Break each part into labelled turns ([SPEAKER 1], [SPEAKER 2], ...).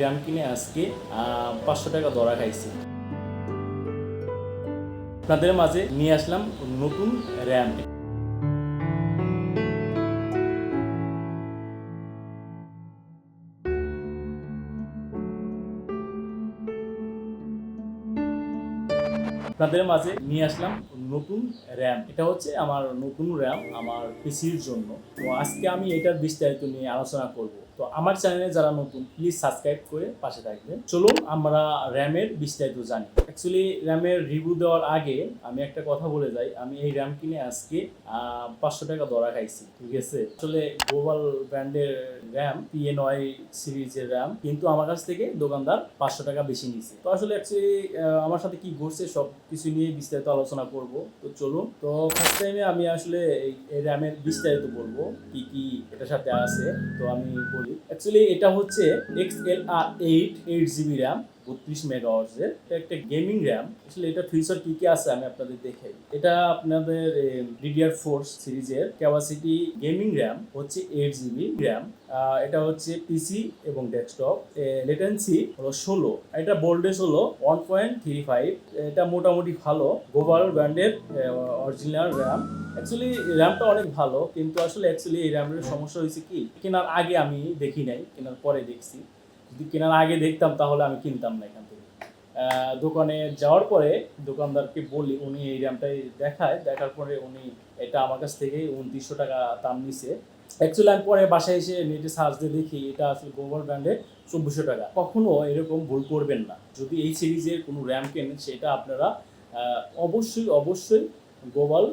[SPEAKER 1] RAM কিনে আজকে পাঁচশো টাকা দরা খাইছি। আপনাদের মাঝে নিয়ে আসলাম নতুন র্যাম। আপনাদের মাঝে নিয়ে আসলাম নতুন র্যাম। এটা হচ্ছে আমার নতুন র্যাম আমার পিসির জন্য। তো আজকে আমি এটার বিস্তারিত নিয়ে আলোচনা করব। তো আমার চ্যানেলে যারা নতুন প্লিজ সাবস্ক্রাইব করে পাশে থাকবেন। চলুন আমরা র্যামের বিস্তারিত জানি। অ্যাকচুয়ালি র্যামের রিভিউ দেওয়ার আগে আমি একটা কথা বলে যাই। আমি এই র্যাম কিনে আজকে পাঁচশো টাকা দরা খাইছি, ঠিক আছে? আসলে গ্লোবাল ব্র্যান্ডের র্যাম পিএ নয় সিরিজের র্যাম, কিন্তু আমার কাছ থেকে দোকানদার পাঁচশো টাকা বেশি নিছে। তো আসলে অ্যাকচুয়ালি আমার সাথে কি ঘটছে সব কিছু নিয়ে বিস্তারিত আলোচনা করব। তো চলুন তো ফার্স্ট টাইমে আমি আসলে এই র্যামের বিস্তারিত বলব, কি কি এটার সাথে আছে, তো আমি বলি। অ্যাকচুয়ালি এটা হচ্ছে X L R eight eight GB RAM বত্রিশ মেগাওয়ার্সের এটা একটা গেমিং র্যাম। আসলে এটা ফিউচার কি কি আছে আমি আপনাদের দেখাই এটা আপনাদের ডিডিআর ফোর সিরিজের ক্যাপাসিটি গেমিং র্যাম হচ্ছে এইট জিবি র্যাম এটা হচ্ছে পিসি এবং ডেস্কটপ লেটেন্সি হলো ষোলো। এটা বোল্ডেজ হলো ওয়ান পয়েন্ট থ্রি ফাইভ এটা মোটামুটি ভালো। গোবাল ব্র্যান্ডের অরিজিনাল র্যাম অ্যাকচুয়ালি র্যামটা অনেক ভালো, কিন্তু আসলে অ্যাকচুয়ালি এই র্যামের সমস্যা হয়েছে কি? কেনার আগে আমি দেখি নাই, কেনার পরে দেখছি। যদি কেনার আগে দেখতাম, তাহলে আমি কিনতাম না এখান থেকে। দোকানে যাওয়ার পরে দোকানদারকে বলি, উনি এই র্যামটাই দেখায়। দেখার পরে উনি এটা আমার কাছ থেকে উনত্রিশশো টাকা দাম নিছে। অ্যাকচুয়ালি আমি পরে বাসায় এসে নেটে সার্চ দিয়ে দেখি, এটা আসলে গোবর ব্র্যান্ডের চব্বিশশো টাকা। কখনো এরকম ভুল করবেন না। যদি এই সিরিজের কোনো র্যাম কেনেন, সেটা আপনারা অবশ্যই অবশ্যই গোবাল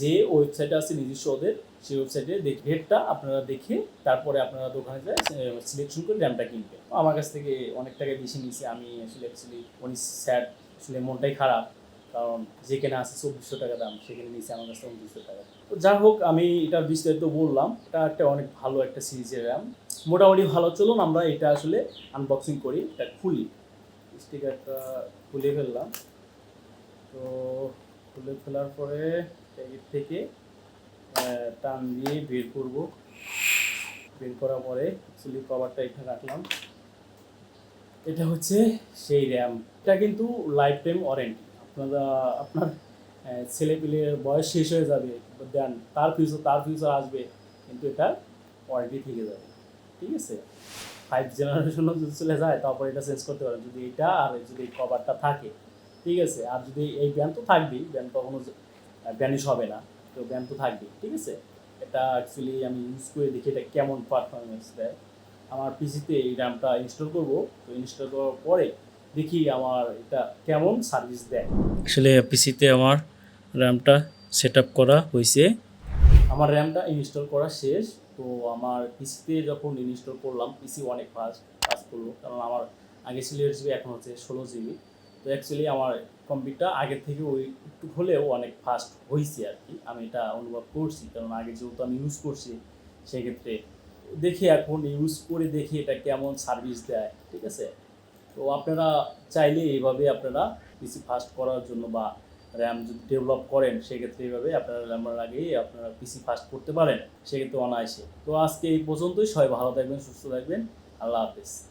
[SPEAKER 1] যে ওয়েবসাইট আছে নিজস্ব ওদের, সেই ওয়েবসাইটে রেটটা আপনারা দেখে তারপরে আপনারা দোকানে যায় সিলেকশন করে র্যামটা কিনবেন আমার কাছ থেকে অনেক টাকা বেশি নিয়েছে। আমি আসলে অ্যাকচুয়ালি উনি স্যাড আসলে মনটাই খারাপ। কারণ যেখানে আছে চব্বিশশো টাকা দাম, সেখানে নিয়েছে আমার কাছ উনত্রিশশো টাকা। তো যা হোক, আমি এটা বিস্তারিত বললাম। এটা একটা অনেক ভালো একটা সিরিজের র্যাম মোটামুটি ভালো, চলুন আমরা এটা আসলে আনবক্সিং করি, এটা খুলি। স্টিকারটা খুলে ফেললাম। তো খুলে ফেলার পরে এর থেকে টান দিয়ে বের করব। বের করার পরে অ্যাকচুয়ালি কভারটা এখানে রাখলাম। এটা হচ্ছে সেই র্যাম এটা কিন্তু লাইফ টাইম ওয়ারেন্টি আপনারা আপনার আহ, ছেলেপিলের বয়স শেষ হয়ে যাবে দেন তার ফিউচার তার ফিউচার আসবে কিন্তু এটা ওয়ারেন্টি থেকে যাবে। ঠিক আছে? ফাইভ জেনারেশনও যদি চলে যায় তারপর এটা চেঞ্জ করতে পারেন যদি এটা আর যদি কভারটা থাকে ঠিক আছে? আর যদি এই ব্যান্ড তো থাকবেই ব্যান্ড কখনো ব্যানিশ হবে না তো ব্যান্ড তো থাকবেই ঠিক আছে? এটা অ্যাকচুয়ালি আমি ইউজ করে দেখি এটা কেমন পারফরমেন্স দেয়। আমার পিসিতে এই র্যামটা ইনস্টল করব তো ইনস্টল করার পরে দেখি আমার এটা কেমন সার্ভিস দেয়। আসলে পিসিতে আমার র্যামটা সেট আপ করা হয়েছে আমার র্যামটা ইনস্টল করা শেষ তো আমার পিসিতে যখন ইনস্টল করলাম পিসি অনেক ফাস্ট কাজ করল। কারণ আমার আগে ছিল জিবি এখন হচ্ছে ষোলো জিবি তো অ্যাকচুয়ালি আমার কম্পিউটার আগে থেকে ওই একটু হলেও অনেক ফাস্ট হয়েছে আর কি আমি এটা অনুভব করছি, কারণ আগে যেহেতু আমি ইউজ করছি, সেক্ষেত্রে দেখি এখন ইউজ করে দেখি এটা কেমন সার্ভিস দেয়, ঠিক আছে? তো আপনারা চাইলে এইভাবে আপনারা পিসি ফাস্ট করার জন্য বা র্যাম যদি ডেভেলপ করেন, সেক্ষেত্রে এইভাবে আপনারা র্যামের আগেই আপনারা পিসি ফাস্ট করতে পারেন, সেক্ষেত্রে অনায়াসে। তো আজকে এই পর্যন্তই, সবাই ভালো থাকবেন, সুস্থ থাকবেন, আল্লাহ হাফেজ।